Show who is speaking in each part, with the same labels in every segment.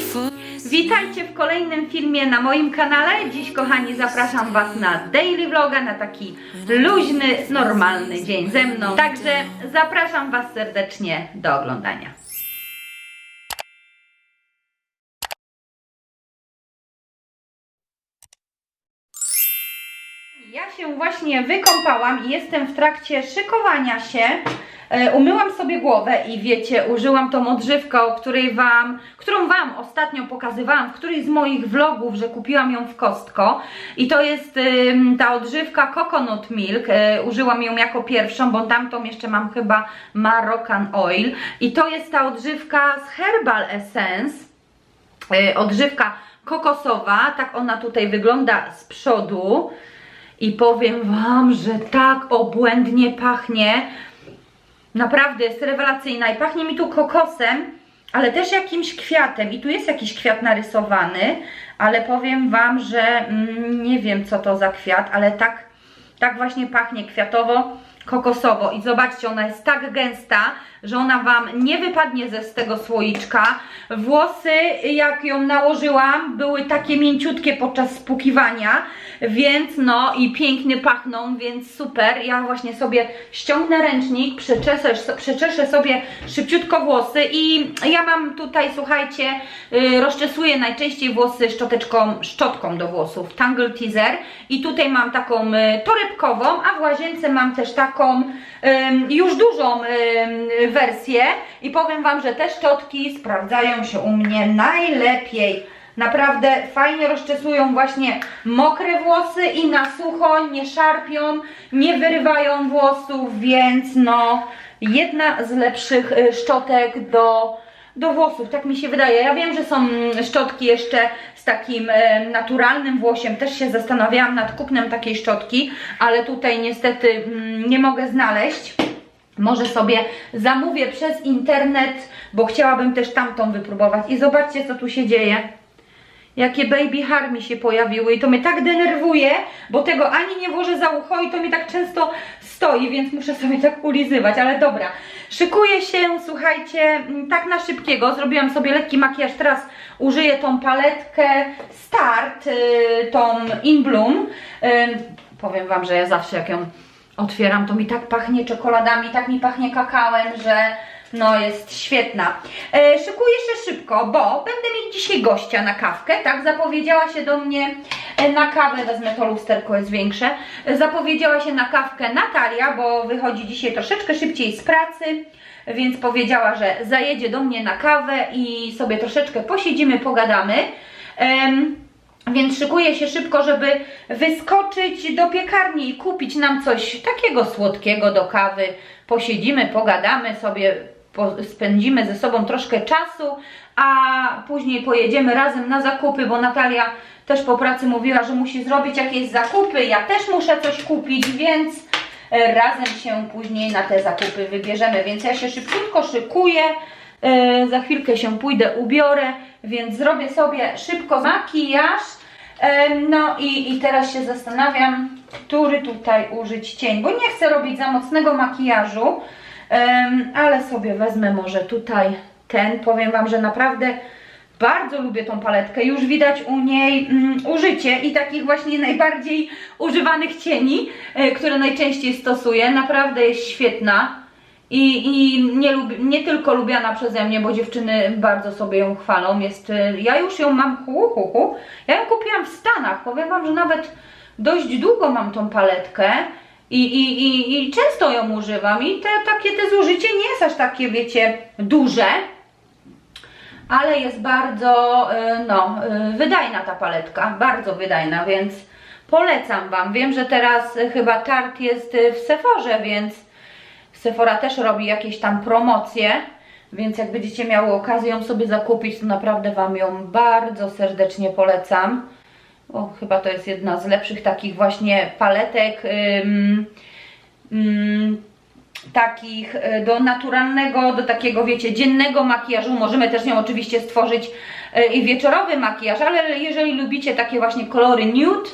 Speaker 1: for
Speaker 2: Witajcie w kolejnym filmie na moim kanale. Dziś, kochani, zapraszam Was na daily vloga, na taki luźny, normalny dzień ze mną. Także zapraszam Was serdecznie do oglądania. Ja się właśnie wykąpałam i jestem w trakcie szykowania się. E, Umyłam sobie głowę i wiecie, użyłam tą odżywkę, której wam, którą wam ostatnio pokazywałam w którymś z moich vlogów, że kupiłam ją w Kostko. I to jest ta odżywka Coconut Milk. E, użyłam ją jako pierwszą, bo tamtą jeszcze mam chyba Moroccan Oil. I to jest ta odżywka z Herbal Essence. E, odżywka kokosowa, tak ona tutaj wygląda z przodu. I powiem Wam, że tak obłędnie pachnie. Naprawdę jest rewelacyjna i pachnie mi tu kokosem, ale też jakimś kwiatem. I tu jest jakiś kwiat narysowany, ale powiem Wam, że mm, nie wiem co to za kwiat, ale tak, tak właśnie pachnie kwiatowo, kokosowo. I zobaczcie, ona jest tak gęsta, że ona Wam nie wypadnie ze z tego słoiczka. Włosy, jak ją nałożyłam, były takie mięciutkie podczas spłukiwania, więc no i pięknie pachną, więc super. Ja właśnie sobie ściągnę ręcznik, przeczeszę, przeczeszę sobie szybciutko włosy i ja mam tutaj, słuchajcie, yy, rozczesuję najczęściej włosy szczoteczką, szczotką do włosów, Tangle Teaser i tutaj mam taką y, torebkową, a w łazience mam też taką już dużą wersję i powiem Wam, że te szczotki sprawdzają się u mnie najlepiej. Naprawdę fajnie rozczesują właśnie mokre włosy i na sucho nie szarpią, nie wyrywają włosów, więc no jedna z lepszych y, szczotek do, do włosów, tak mi się wydaje. Ja wiem, że są mm, szczotki jeszcze z takim e, naturalnym włosiem, też się zastanawiałam nad kupnem takiej szczotki, ale tutaj niestety mm, nie mogę znaleźć. Może sobie zamówię przez internet, bo chciałabym też tamtą wypróbować. I zobaczcie, co tu się dzieje. Jakie baby hair mi się pojawiły i to mnie tak denerwuje, bo tego ani nie włożę za ucho i to mi tak często stoi, więc muszę sobie tak ulizywać, ale dobra. Szykuję się, słuchajcie, tak na szybkiego, zrobiłam sobie lekki makijaż, teraz użyję tą paletkę Start, y, tą In Bloom. Ym, Powiem Wam, że ja zawsze jak ją otwieram, to mi tak pachnie czekoladami, tak mi pachnie kakałem, że no jest świetna. E, szykuję się szybko, bo będę mieć dzisiaj gościa na kawkę, tak? Zapowiedziała się do mnie e, na kawę, wezmę to lusterko, jest większe. E, Zapowiedziała się na kawkę Natalia, bo wychodzi dzisiaj troszeczkę szybciej z pracy, więc powiedziała, że zajedzie do mnie na kawę i sobie troszeczkę posiedzimy, pogadamy. Em, więc szykuję się szybko, żeby wyskoczyć do piekarni i kupić nam coś takiego słodkiego do kawy. Posiedzimy, pogadamy sobie, spędzimy ze sobą troszkę czasu, a później pojedziemy razem na zakupy, bo Natalia też po pracy mówiła, że musi zrobić jakieś zakupy. Ja też muszę coś kupić, więc e, razem się później na te zakupy wybierzemy. Więc ja się szybciutko szykuję. E, za chwilkę się pójdę, ubiorę, więc zrobię sobie szybko makijaż. E, No i, i teraz się zastanawiam, który tutaj użyć cień, bo nie chcę robić za mocnego makijażu, ale sobie wezmę może tutaj ten. Powiem Wam, że naprawdę bardzo lubię tą paletkę. Już widać u niej mm, użycie i takich właśnie najbardziej używanych cieni, e, które najczęściej stosuję. Naprawdę jest świetna. I, i nie, lubi, nie tylko lubiana przeze mnie, bo dziewczyny bardzo sobie ją chwalą. Jest, y, ja już ją mam, hu, hu, hu. Ja ją kupiłam w Stanach. Powiem Wam, że nawet dość długo mam tą paletkę i, i, i, i często ją używam. I te, takie te zużycie nie jest aż takie, wiecie, duże, ale jest bardzo, y, no, y, wydajna ta paletka. Bardzo wydajna, więc polecam Wam. Wiem, że teraz chyba targ jest w Sephorze, więc Sephora też robi jakieś tam promocje, więc jak będziecie miały okazję ją sobie zakupić, to naprawdę Wam ją bardzo serdecznie polecam. O, chyba to jest jedna z lepszych takich właśnie paletek ym, ym, takich y, do naturalnego, do takiego wiecie, dziennego makijażu. Możemy też nią oczywiście stworzyć y, i wieczorowy makijaż, ale jeżeli lubicie takie właśnie kolory nude,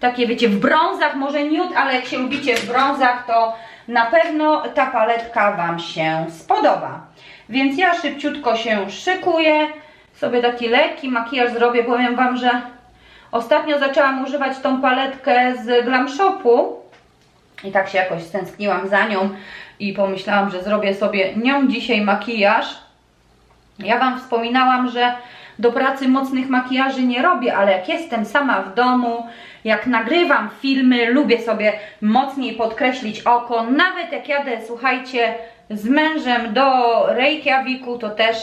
Speaker 2: takie wiecie, w brązach, może nude, ale jak się lubicie w brązach, to na pewno ta paletka Wam się spodoba. Więc ja szybciutko się szykuję, sobie taki lekki makijaż zrobię. Powiem Wam, że ostatnio zaczęłam używać tą paletkę z Glam Shopu i tak się jakoś stęskniłam za nią i pomyślałam, że zrobię sobie nią dzisiaj makijaż. Ja Wam wspominałam, że do pracy mocnych makijaży nie robię, ale jak jestem sama w domu, jak nagrywam filmy, lubię sobie mocniej podkreślić oko. Nawet jak jadę, słuchajcie, z mężem do Reykjaviku, to też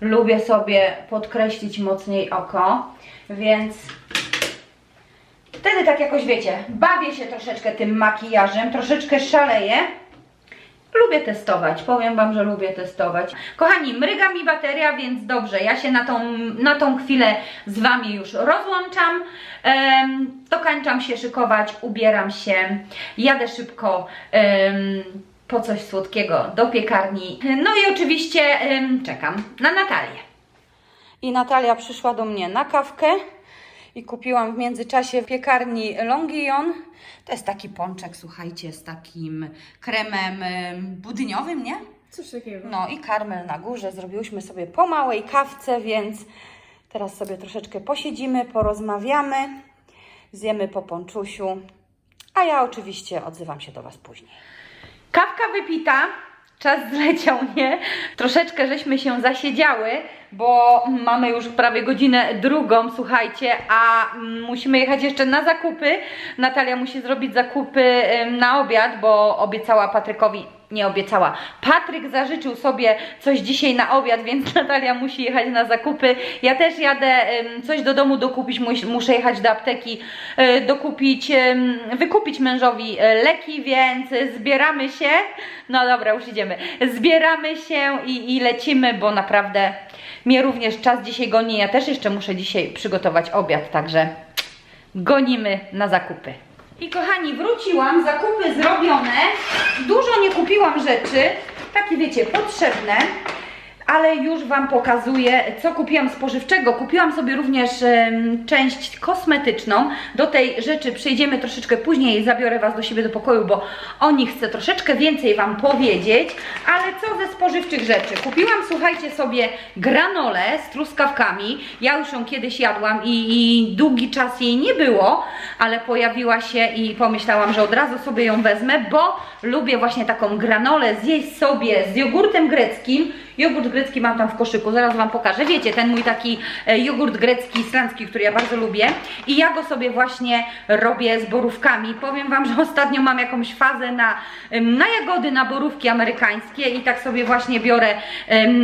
Speaker 2: lubię sobie podkreślić mocniej oko. Więc wtedy tak jakoś wiecie, bawię się troszeczkę tym makijażem, troszeczkę szaleję. Lubię testować, powiem Wam, że lubię testować. Kochani, mryga mi bateria, więc dobrze, ja się na tą, na tą chwilę z Wami już rozłączam. Em, dokończam się szykować, ubieram się, jadę szybko em, po coś słodkiego do piekarni. No i oczywiście em, czekam na Natalię. I Natalia przyszła do mnie na kawkę i kupiłam w międzyczasie w piekarni Longuillon. To jest taki pączek, słuchajcie, z takim kremem em, budyniowym, nie?
Speaker 1: Coś takiego.
Speaker 2: No i karmel na górze. Zrobiłyśmy sobie po małej kawce, więc teraz sobie troszeczkę posiedzimy, porozmawiamy, zjemy po ponczusiu, a ja oczywiście odzywam się do Was później. Kawka wypita, czas zleciał, nie? Troszeczkę żeśmy się zasiedziały, bo mamy już prawie godzinę drugą, słuchajcie, a musimy jechać jeszcze na zakupy. Natalia musi zrobić zakupy na obiad, bo obiecała Patrykowi, nie obiecała. Patryk zażyczył sobie coś dzisiaj na obiad, więc Natalia musi jechać na zakupy. Ja też jadę coś do domu dokupić, mus, muszę jechać do apteki, e, dokupić, wykupić mężowi e, leki, więc zbieramy się. No dobra, już idziemy. Zbieramy się i, i lecimy, bo naprawdę mnie również czas dzisiaj goni. Ja też jeszcze muszę dzisiaj przygotować obiad, także gonimy na zakupy. I kochani, wróciłam, zakupy zrobione. Dużo nie kupiłam rzeczy, takie wiecie, potrzebne, ale już Wam pokazuję, co kupiłam spożywczego. Kupiłam sobie również em, część kosmetyczną. Do tej rzeczy przejdziemy troszeczkę później, zabiorę Was do siebie do pokoju, bo o nich chcę troszeczkę więcej Wam powiedzieć. Ale co ze spożywczych rzeczy? Kupiłam, słuchajcie sobie, granolę z truskawkami. Ja już ją kiedyś jadłam i, i długi czas jej nie było, ale pojawiła się i pomyślałam, że od razu sobie ją wezmę, bo lubię właśnie taką granolę zjeść sobie z jogurtem greckim. Jogurt grecki mam tam w koszyku, zaraz Wam pokażę. Wiecie, ten mój taki e, jogurt grecki, islandzki, który ja bardzo lubię. I ja go sobie właśnie robię z borówkami. Powiem Wam, że ostatnio mam jakąś fazę na, na jagody, na borówki amerykańskie i tak sobie właśnie biorę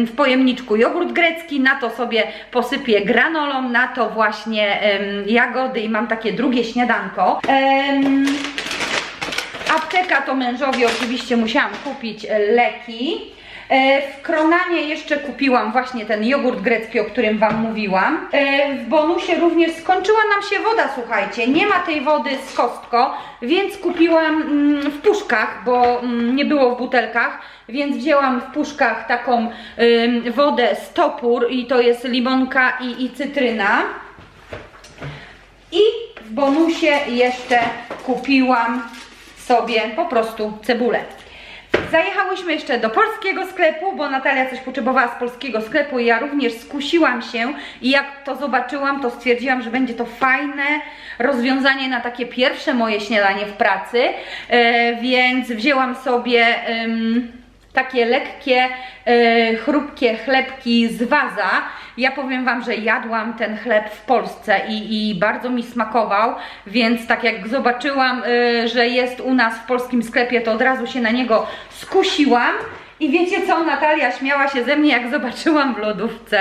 Speaker 2: w pojemniczku jogurt grecki, na to sobie posypię granolą, na to właśnie jagody i mam takie drugie śniadanko. Apteka to mężowi oczywiście musiałam kupić e, leki. E, W Kronanie jeszcze kupiłam właśnie ten jogurt grecki, o którym Wam mówiłam. E, W bonusie również skończyła nam się woda, słuchajcie. Nie ma tej wody z kostko, więc kupiłam mm, w puszkach, bo mm, nie było w butelkach. Więc wzięłam w puszkach taką wodę z topór i to jest limonka i, i cytryna. I w bonusie jeszcze kupiłam sobie po prostu cebulę. Zajechałyśmy jeszcze do polskiego sklepu, bo Natalia coś potrzebowała z polskiego sklepu i ja również skusiłam się i jak to zobaczyłam, to stwierdziłam, że będzie to fajne rozwiązanie na takie pierwsze moje śniadanie w pracy, e, więc wzięłam sobie em, takie lekkie, e, chrupkie chlebki z waza. Ja powiem Wam, że jadłam ten chleb w Polsce i, i bardzo mi smakował, więc tak jak zobaczyłam, e, że jest u nas w polskim sklepie, to od razu się na niego skusiłam. I wiecie co, Natalia śmiała się ze mnie, jak zobaczyłam w lodówce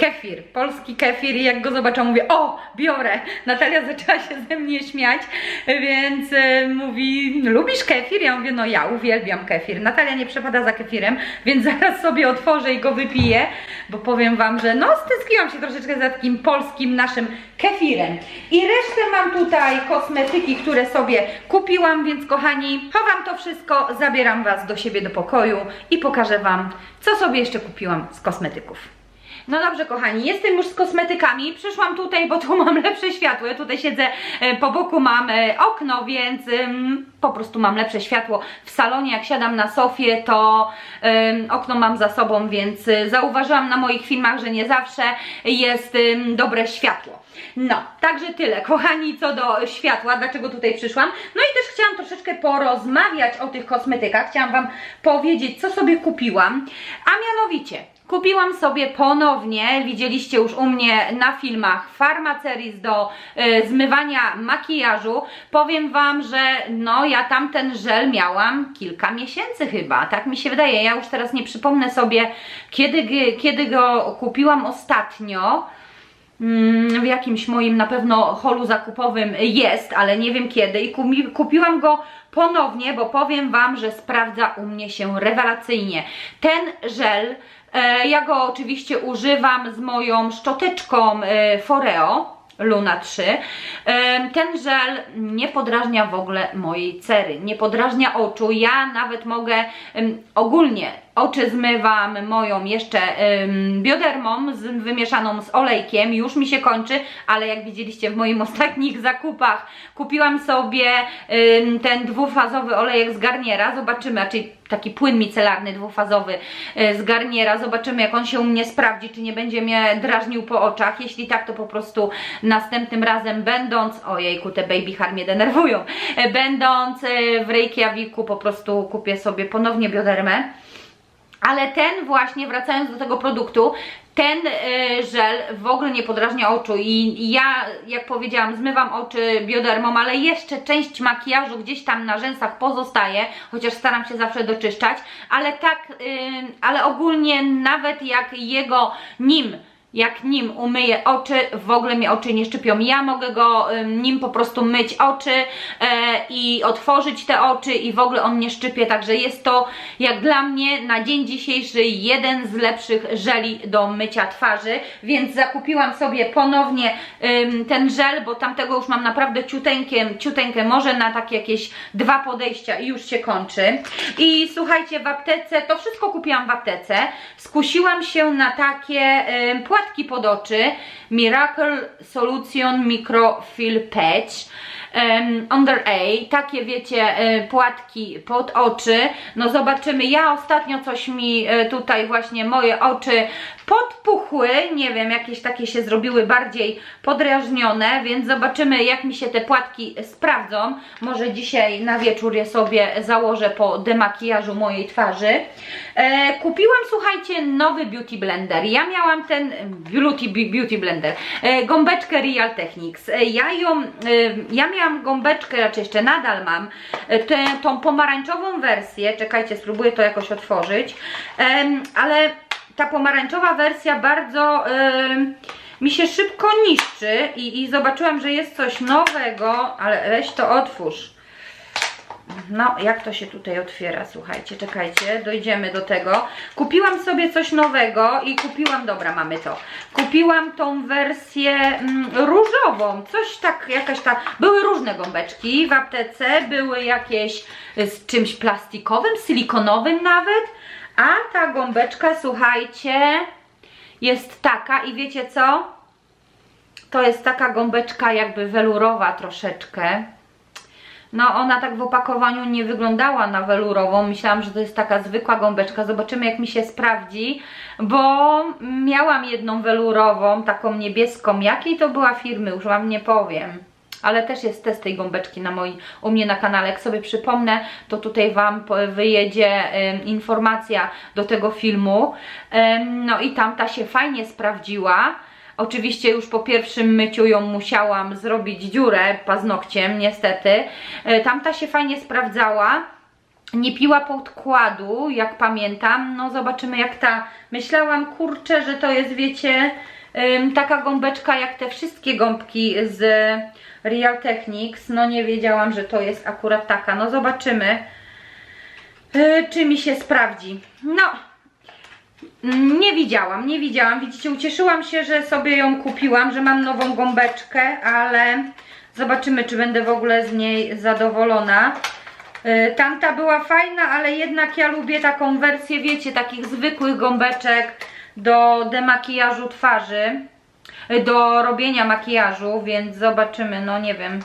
Speaker 2: kefir, polski kefir i jak go zobaczyłam mówię, o, biorę. Natalia zaczęła się ze mnie śmiać, więc e, mówi, lubisz kefir? Ja mówię, no ja uwielbiam kefir. Natalia nie przepada za kefirem, więc zaraz sobie otworzę i go wypiję, bo powiem Wam, że no stęskiłam się troszeczkę za takim polskim naszym kefirem. I resztę mam tutaj kosmetyki, które sobie kupiłam, więc kochani, chowam to wszystko, zabieram Was do siebie do pokoju i pokażę Wam, co sobie jeszcze kupiłam z kosmetyków. No dobrze, kochani, jestem już z kosmetykami. Przyszłam tutaj, bo tu mam lepsze światło. Ja tutaj siedzę, e, po boku mam e, okno, więc po prostu mam lepsze światło. W salonie, jak siadam na sofie, to okno mam za sobą, więc y, zauważyłam na moich filmach, że nie zawsze jest dobre światło. No, także tyle, kochani, co do światła, dlaczego tutaj przyszłam. No i też chciałam troszeczkę porozmawiać o tych kosmetykach. Chciałam Wam powiedzieć, co sobie kupiłam, a mianowicie Kupiłam sobie ponownie, widzieliście już u mnie na filmach, Farmaceris do y, zmywania makijażu. Powiem Wam, że no ja tamten żel miałam kilka miesięcy chyba, tak mi się wydaje. Ja już teraz nie przypomnę sobie, kiedy, kiedy go kupiłam ostatnio. Mm, w jakimś moim na pewno holu zakupowym jest, ale nie wiem kiedy i kupi, kupiłam go ponownie, bo powiem Wam, że sprawdza u mnie się rewelacyjnie. Ten żel, ja go oczywiście używam z moją szczoteczką e, Foreo. Luna 3. Em, Ten żel nie podrażnia w ogóle mojej cery, nie podrażnia oczu. Ja nawet mogę ogólnie oczy zmywam moją jeszcze em, biodermą z, wymieszaną z olejkiem, już mi się kończy, ale jak widzieliście w moim ostatnich zakupach kupiłam sobie em, ten dwufazowy olejek z Garniera, zobaczymy, czyli taki płyn micelarny dwufazowy e, z Garniera, zobaczymy jak on się u mnie sprawdzi, czy nie będzie mnie drażnił po oczach, jeśli tak to po prostu następnym razem będąc, ojejku te baby hair mnie denerwują, E, będąc e, w Reykjaviku po prostu kupię sobie ponownie biodermę, ale ten właśnie, wracając do tego produktu, ten y, żel w ogóle nie podrażnia oczu i ja, jak powiedziałam, zmywam oczy biodermą, ale jeszcze część makijażu gdzieś tam na rzęsach pozostaje, chociaż staram się zawsze doczyszczać, ale tak, y, ale ogólnie nawet jak jego nim jak nim umyję oczy, w ogóle mi oczy nie szczypią. Ja mogę go nim po prostu myć oczy e, i otworzyć te oczy i w ogóle on nie szczypie, także jest to jak dla mnie na dzień dzisiejszy jeden z lepszych żeli do mycia twarzy, więc zakupiłam sobie ponownie ten żel, bo tamtego już mam naprawdę ciuteńkie, ciuteńkę, może na takie jakieś dwa podejścia i już się kończy. I słuchajcie, w aptece, to wszystko kupiłam w aptece, skusiłam się na takie ym, płatki pod oczy, Miracle Solution Microfill Patch em, Under A, takie wiecie, e, płatki pod oczy, no zobaczymy, ja ostatnio coś mi e, tutaj właśnie moje oczy podpuchły, nie wiem, jakieś takie się zrobiły bardziej podrażnione, więc zobaczymy jak mi się te płatki sprawdzą, może dzisiaj na wieczór je sobie założę po demakijażu mojej twarzy. E, kupiłam, słuchajcie, nowy Beauty Blender, ja miałam ten Beauty, beauty Blender, e, gąbeczkę Real Techniques, e, ja ją, e, ja miałam gąbeczkę, raczej jeszcze nadal mam, e, tę, tą pomarańczową wersję, czekajcie, spróbuję to jakoś otworzyć, Em, ale ta pomarańczowa wersja bardzo em, mi się szybko niszczy i, i zobaczyłam, że jest coś nowego, ale weź to otwórz. No, jak to się tutaj otwiera, słuchajcie, czekajcie, dojdziemy do tego. Kupiłam sobie coś nowego i kupiłam, dobra, mamy to. Kupiłam tą wersję mm, różową, coś tak, jakaś ta, były różne gąbeczki w aptece, były jakieś z czymś plastikowym, silikonowym nawet, a ta gąbeczka, słuchajcie, jest taka i wiecie co? To jest taka gąbeczka jakby welurowa troszeczkę. No ona tak w opakowaniu nie wyglądała na welurową, myślałam, że to jest taka zwykła gąbeczka, zobaczymy jak mi się sprawdzi, bo miałam jedną welurową, taką niebieską, jakiej to była firmy, już Wam nie powiem. Ale też jest test tej gąbeczki na moi, u mnie na kanale, jak sobie przypomnę, to tutaj Wam wyjedzie informacja do tego filmu. No i tamta się fajnie sprawdziła. Oczywiście już po pierwszym myciu ją musiałam zrobić dziurę paznokciem, niestety. E, Tamta się fajnie sprawdzała. Nie piła podkładu, jak pamiętam. No zobaczymy jak ta. Myślałam, kurczę, że to jest, wiecie, taka gąbeczka jak te wszystkie gąbki z Real Techniques. No nie wiedziałam, że to jest akurat taka. No zobaczymy, y, czy mi się sprawdzi. No, nie widziałam, nie widziałam. Widzicie, ucieszyłam się, że sobie ją kupiłam, że mam nową gąbeczkę, ale zobaczymy, czy będę w ogóle z niej zadowolona. Y, Tamta była fajna, ale jednak ja lubię taką wersję, wiecie, takich zwykłych gąbeczek do demakijażu twarzy, do robienia makijażu, więc zobaczymy, no nie wiem.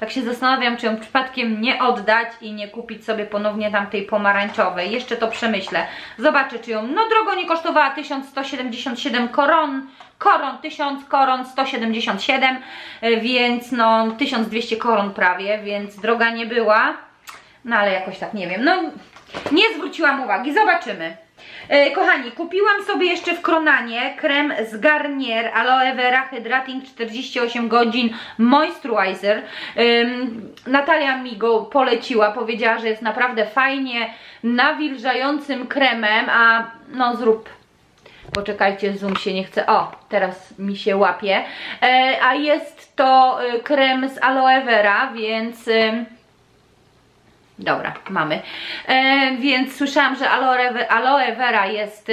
Speaker 2: Tak się zastanawiam, czy ją przypadkiem nie oddać i nie kupić sobie ponownie tamtej pomarańczowej. Jeszcze to przemyślę. Zobaczę, czy ją, no drogo nie kosztowała 1177 koron, koron, 1000 koron, 177, y, więc no 1200 koron prawie, więc droga nie była. No ale jakoś tak nie wiem. No nie zwróciłam uwagi. Zobaczymy. E, kochani, kupiłam sobie jeszcze w Kronanie krem z Garnier Aloe Vera Hydrating 48 godzin Moisturizer. Natalia mi go poleciła, powiedziała, że jest naprawdę fajnie nawilżającym kremem, a no zrób Poczekajcie, zoom się nie chce. O, teraz mi się łapie. E, a jest to e, krem z aloe vera, więc. Dobra, mamy. E, więc słyszałam, że aloe, aloe vera jest.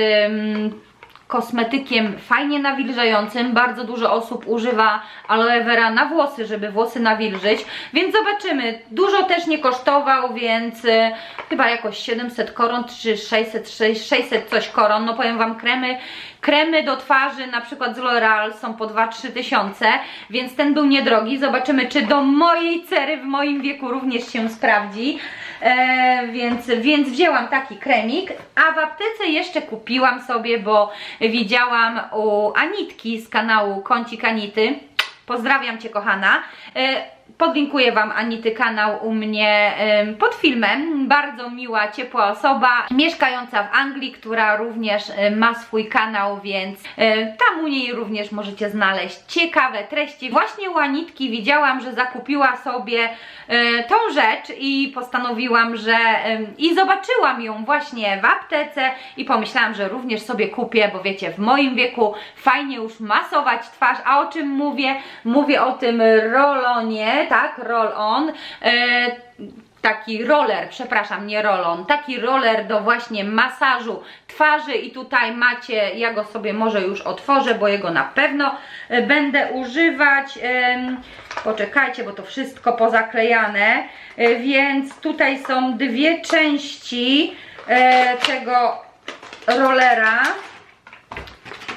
Speaker 2: Kosmetykiem fajnie nawilżającym. Bardzo dużo osób używa aloe vera na włosy, żeby włosy nawilżyć. Więc zobaczymy. Dużo też nie kosztował, więc e, chyba jakoś 700 koron czy 600, 600 coś koron. No powiem Wam, kremy, kremy do twarzy na przykład z L'Oreal są po 2-3 tysiące, więc ten był niedrogi. Zobaczymy, czy do mojej cery w moim wieku również się sprawdzi. E, więc, więc wzięłam taki kremik, a w aptece jeszcze kupiłam sobie, bo widziałam u Anitki z kanału Kącik Anity. Pozdrawiam Cię kochana. E, Podlinkuję Wam Anity kanał u mnie pod filmem. Bardzo miła, ciepła osoba, mieszkająca w Anglii, która również e, ma swój kanał, więc e, tam u niej również możecie znaleźć ciekawe treści. Właśnie u Anitki widziałam, że zakupiła sobie e, tą rzecz i postanowiłam, że i zobaczyłam ją właśnie w aptece i pomyślałam, że również sobie kupię, bo wiecie, w moim wieku fajnie już masować twarz, a o czym mówię? Mówię o tym rolonie, tak, roll-on. E, taki roller, przepraszam, nie roll-on, taki roller do właśnie masażu twarzy i tutaj macie, ja go sobie może już otworzę, bo jego na pewno e, będę używać. Poczekajcie, bo to wszystko pozaklejane, E, więc tutaj są dwie części tego rollera.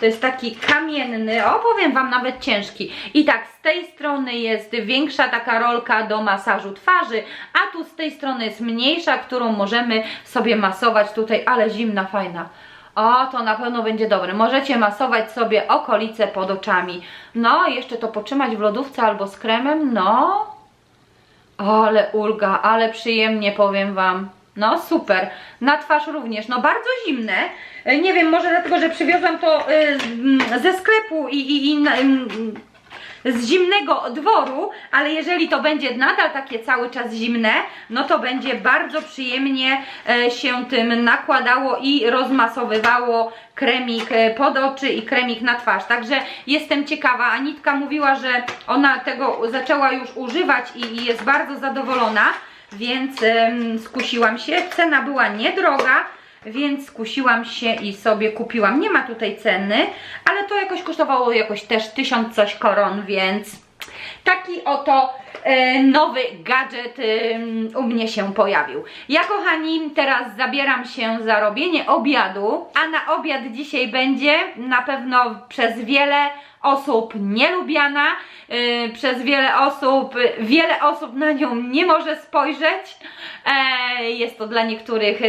Speaker 2: To jest taki kamienny, o powiem Wam nawet ciężki. I tak z tej strony jest większa taka rolka do masażu twarzy, a tu z tej strony jest mniejsza, którą możemy sobie masować tutaj, ale zimna, fajna. O, to na pewno będzie dobre. Możecie masować sobie okolice pod oczami. No, jeszcze to potrzymać w lodówce albo z kremem, no. Ale ulga, ale przyjemnie powiem Wam. No super. Na twarz również. No bardzo zimne. E, Nie wiem, może dlatego, że przywiozłam to mm, ze sklepu i, i, i mm, z zimnego dworu, ale jeżeli to będzie nadal takie cały czas zimne, no to będzie bardzo przyjemnie e, się tym nakładało i rozmasowywało kremik e, pod oczy i kremik na twarz. Także jestem ciekawa. Anitka mówiła, że ona tego zaczęła już używać i jest bardzo zadowolona, więc skusiłam się. Cena była niedroga, więc skusiłam się i sobie kupiłam. Nie ma tutaj ceny, ale to jakoś kosztowało jakoś też tysiąc coś koron, więc taki oto e, nowy gadżet u mnie się pojawił. Ja kochani, teraz zabieram się za robienie obiadu, a na obiad dzisiaj będzie na pewno przez wiele osób nielubiana, y, przez wiele osób, wiele osób na nią nie może spojrzeć. E, jest to dla niektórych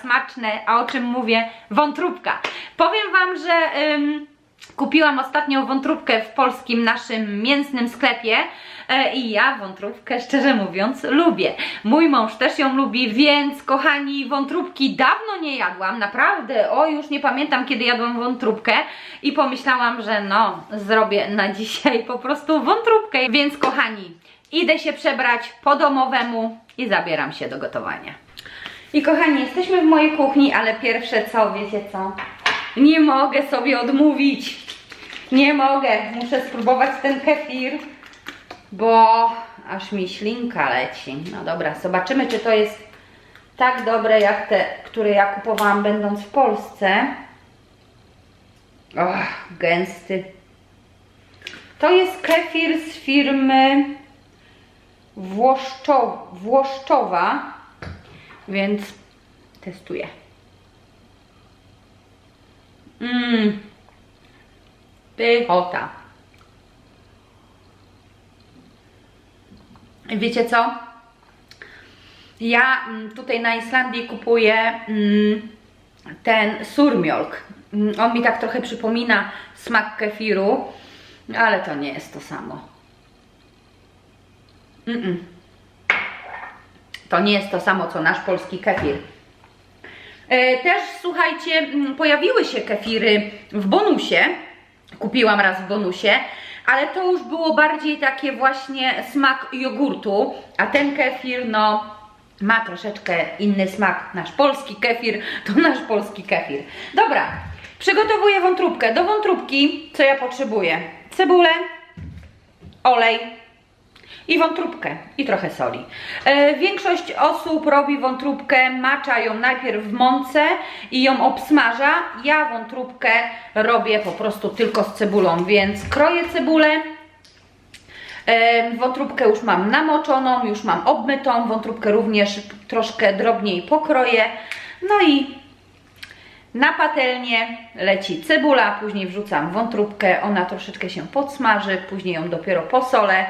Speaker 2: smaczne, a o czym mówię? Wątróbka. Powiem Wam, że ym, kupiłam ostatnio wątróbkę w polskim naszym mięsnym sklepie e, i ja wątróbkę, szczerze mówiąc, lubię. Mój mąż też ją lubi, więc kochani, wątróbki dawno nie jadłam, naprawdę, o już nie pamiętam kiedy jadłam wątróbkę i pomyślałam, że no, zrobię na dzisiaj po prostu wątróbkę, więc kochani, idę się przebrać po domowemu i zabieram się do gotowania. I kochani, jesteśmy w mojej kuchni, ale pierwsze co, wiecie co? Nie mogę sobie odmówić. Nie mogę. Muszę spróbować ten kefir, bo aż mi ślinka leci. No dobra, zobaczymy, czy to jest tak dobre, jak te, które ja kupowałam będąc w Polsce. Och, gęsty. To jest kefir z firmy Włoszczow Włoszczowa, więc testuję. Mmm. Pychota. Wiecie co? Ja mm, tutaj na Islandii kupuję mm, ten surmiolk. Mm, On mi tak trochę przypomina smak kefiru, ale to nie jest to samo. Mm-mm. To nie jest to samo co nasz polski kefir. E, Też słuchajcie, mm, pojawiły się kefiry w bonusie. Kupiłam raz w bonusie, ale to już było bardziej takie właśnie smak jogurtu, a ten kefir, no, ma troszeczkę inny smak. Nasz polski kefir to nasz polski kefir. Dobra, przygotowuję wątróbkę. Do wątróbki co ja potrzebuję? Cebulę, olej, i wątróbkę i trochę soli. E, większość osób robi wątróbkę, macza ją najpierw w mące i ją obsmaża. Ja wątróbkę robię po prostu tylko z cebulą, więc kroję cebulę. E, wątróbkę już mam namoczoną, już mam obmytą, wątróbkę również troszkę drobniej pokroję. No i na patelnię leci cebula, później wrzucam wątróbkę, ona troszeczkę się podsmaży, później ją dopiero posolę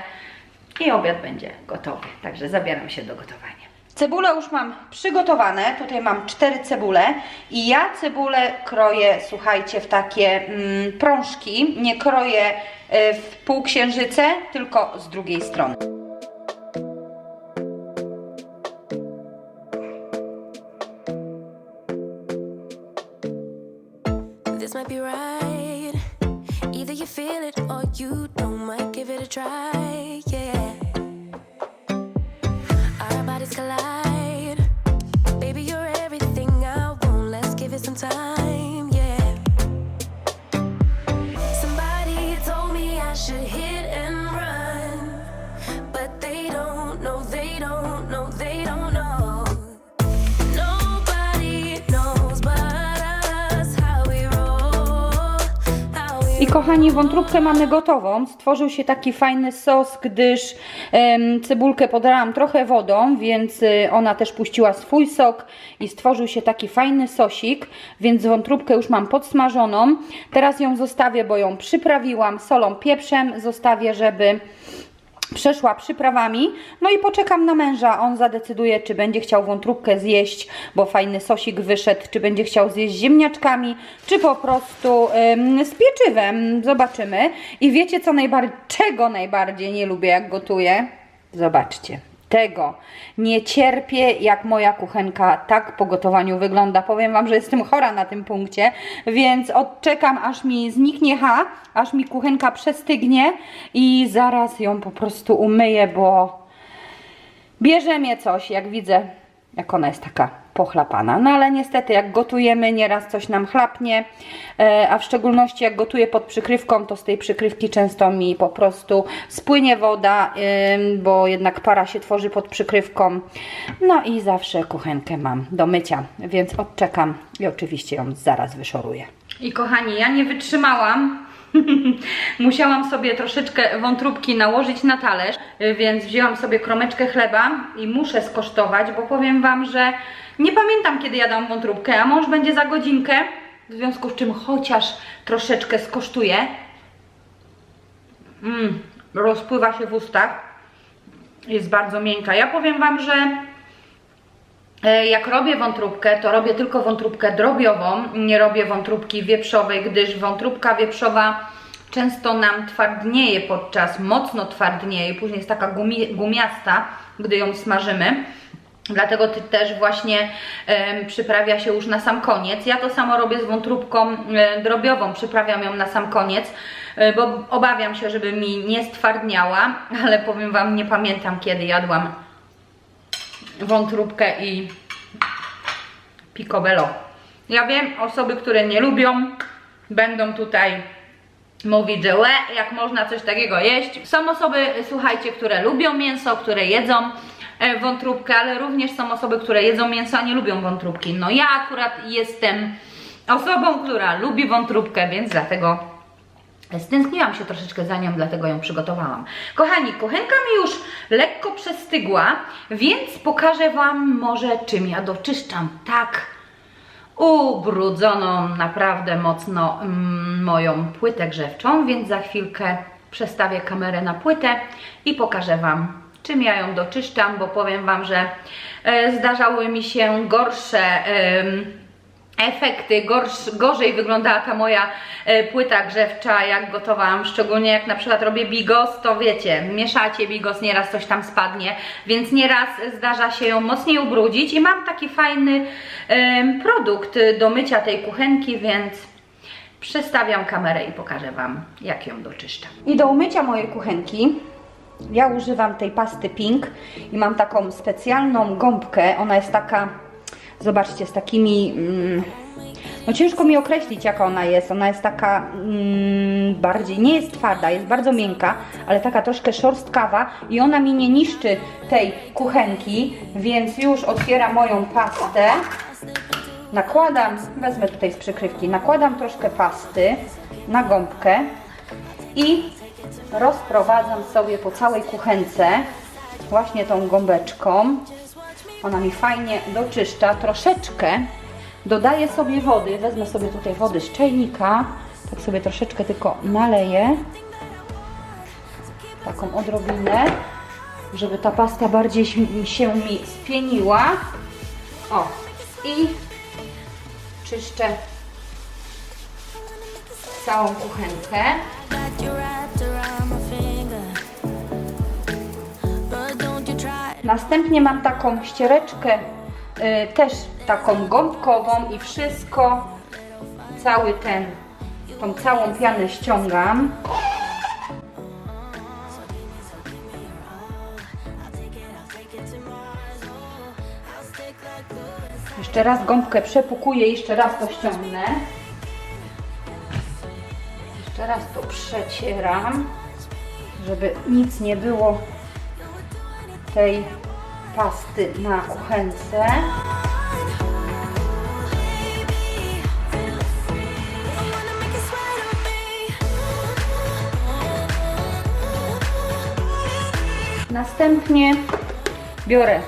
Speaker 2: i obiad będzie gotowy. Także zabieram się do gotowania. Cebulę już mam przygotowane. Tutaj mam cztery cebule i ja cebulę kroję, słuchajcie, w takie mm, prążki. Nie kroję y, w półksiężyce, tylko z drugiej strony.
Speaker 1: This might be right. Either you feel it or you don't. Might give it a try.
Speaker 2: Kochani, wątróbkę mamy gotową. Stworzył się taki fajny sos, gdyż em, cebulkę podałam trochę wodą, więc y, ona też puściła swój sok i stworzył się taki fajny sosik, więc wątróbkę już mam podsmażoną. Teraz ją zostawię, bo ją przyprawiłam solą, pieprzem. Zostawię, żeby przeszła przyprawami. No i poczekam na męża. On zadecyduje, czy będzie chciał wątróbkę zjeść, bo fajny sosik wyszedł, czy będzie chciał zjeść ziemniaczkami, czy po prostu ym, z pieczywem. Zobaczymy. I wiecie, co najbardziej, czego najbardziej nie lubię, jak gotuję? Zobaczcie. Tego nie cierpię, jak moja kuchenka tak po gotowaniu wygląda. Powiem Wam, że jestem chora na tym punkcie, więc odczekam, aż mi zniknie ha, aż mi kuchenka przestygnie i zaraz ją po prostu umyję, bo bierze mnie coś, jak widzę, jak ona jest taka pochlapana. No ale niestety, jak gotujemy, nieraz coś nam chlapnie, e, a w szczególności jak gotuję pod przykrywką, to z tej przykrywki często mi po prostu spłynie woda, bo jednak para się tworzy pod przykrywką. No i zawsze kuchenkę mam do mycia, więc odczekam i oczywiście ją zaraz wyszoruję. I kochani, ja nie wytrzymałam Musiałam sobie troszeczkę wątróbki nałożyć na talerz, więc wzięłam sobie kromeczkę chleba i muszę skosztować, bo powiem Wam, że nie pamiętam kiedy jadłam wątróbkę, a mąż będzie za godzinkę, w związku z czym chociaż troszeczkę skosztuję. Mm, rozpływa się w ustach, jest bardzo miękka. Ja powiem Wam, że E, Jak robię wątróbkę, to robię tylko wątróbkę drobiową, nie robię wątróbki wieprzowej, gdyż wątróbka wieprzowa często nam twardnieje podczas, mocno twardnieje, później jest taka gumi, gumiasta, gdy ją smażymy. Dlatego też właśnie przyprawia się już na sam koniec. Ja to samo robię z wątróbką drobiową, przyprawiam ją na sam koniec, e, bo obawiam się, żeby mi nie stwardniała, ale powiem Wam, nie pamiętam kiedy jadłam wątróbkę i picobello. Ja wiem, osoby, które nie lubią, będą tutaj mówić, że łe, jak można coś takiego jeść. Są osoby, słuchajcie, które lubią mięso, które jedzą wątróbkę, ale również są osoby, które jedzą mięso, a nie lubią wątróbki. No ja akurat jestem osobą, która lubi wątróbkę, więc dlatego Stęskniłam się troszeczkę za nią, dlatego ją przygotowałam. Kochani, kuchenka mi już lekko przestygła, więc pokażę Wam może czym ja doczyszczam. Tak, ubrudzoną naprawdę mocno mm, moją płytę grzewczą, więc za chwilkę przestawię kamerę na płytę i pokażę Wam, czym ja ją doczyszczam, bo powiem Wam, że e, zdarzały mi się gorsze efekty, gorsz, gorzej wyglądała ta moja e, płyta grzewcza, jak gotowałam, szczególnie jak na przykład robię bigos, to wiecie, mieszacie bigos, nieraz coś tam spadnie, więc nieraz zdarza się ją mocniej ubrudzić i mam taki fajny produkt do mycia tej kuchenki, więc przestawiam kamerę i pokażę Wam, jak ją doczyszczam. I do umycia mojej kuchenki ja używam tej pasty Pink i mam taką specjalną gąbkę, ona jest taka, zobaczcie, z takimi, mm, no ciężko mi określić jaka ona jest, ona jest taka mm, bardziej, nie jest twarda, jest bardzo miękka, ale taka troszkę szorstkawa i ona mi nie niszczy tej kuchenki, więc już otwieram moją pastę, nakładam, wezmę tutaj z przykrywki, nakładam troszkę pasty na gąbkę i rozprowadzam sobie po całej kuchence właśnie tą gąbeczką. Ona mi fajnie doczyszcza. Troszeczkę dodaję sobie wody. Wezmę sobie tutaj wody z czajnika. Tak sobie troszeczkę tylko naleję. Taką odrobinę, żeby ta pasta bardziej się- mi spieniła. O, i czyszczę całą kuchenkę. Następnie mam taką ściereczkę, y, też taką gąbkową i wszystko, cały ten, tą całą pianę ściągam. Jeszcze raz gąbkę przepukuję, jeszcze raz to ściągnę. Jeszcze raz to przecieram, żeby nic nie było tej pasty na kuchence. Następnie biorę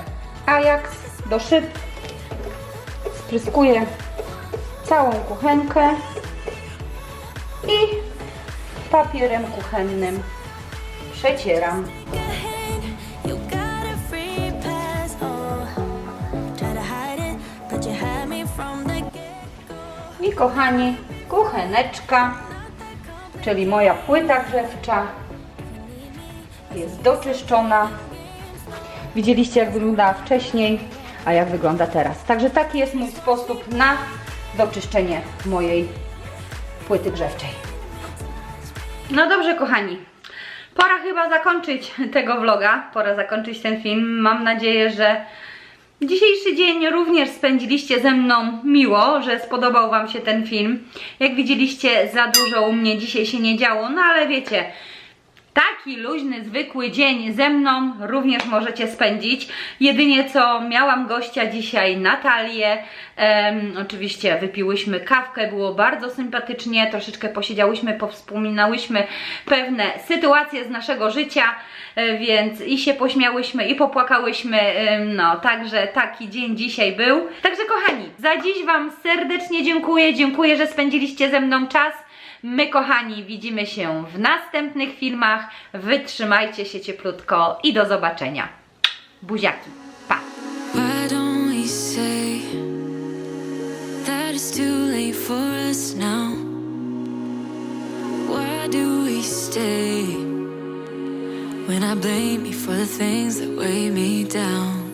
Speaker 2: Ajax do szyb, spryskuję całą kuchenkę i papierem kuchennym przecieram. Kochani, kucheneczka, czyli moja płyta grzewcza jest doczyszczona. Widzieliście jak wyglądała wcześniej, a jak wygląda teraz. Także taki jest mój sposób na doczyszczenie mojej płyty grzewczej. No dobrze kochani, pora chyba zakończyć tego vloga, pora zakończyć ten film. Mam nadzieję, że Dzisiejszy dzień również spędziliście ze mną miło, że spodobał Wam się ten film. Jak widzieliście, za dużo u mnie dzisiaj się nie działo, no ale wiecie, taki luźny, zwykły dzień ze mną również możecie spędzić. Jedynie co miałam gościa dzisiaj Natalię. Em, oczywiście wypiłyśmy kawkę, było bardzo sympatycznie, troszeczkę posiedziałyśmy, powspominałyśmy pewne sytuacje z naszego życia, e, więc i się pośmiałyśmy, i popłakałyśmy. No, także taki dzień dzisiaj był. Także kochani, za dziś Wam serdecznie dziękuję. Dziękuję, że spędziliście ze mną czas. My, kochani, widzimy się w następnych filmach. Wytrzymajcie się cieplutko i do zobaczenia. Buziaki. Pa!
Speaker 1: When I blame you for the things that weigh me down?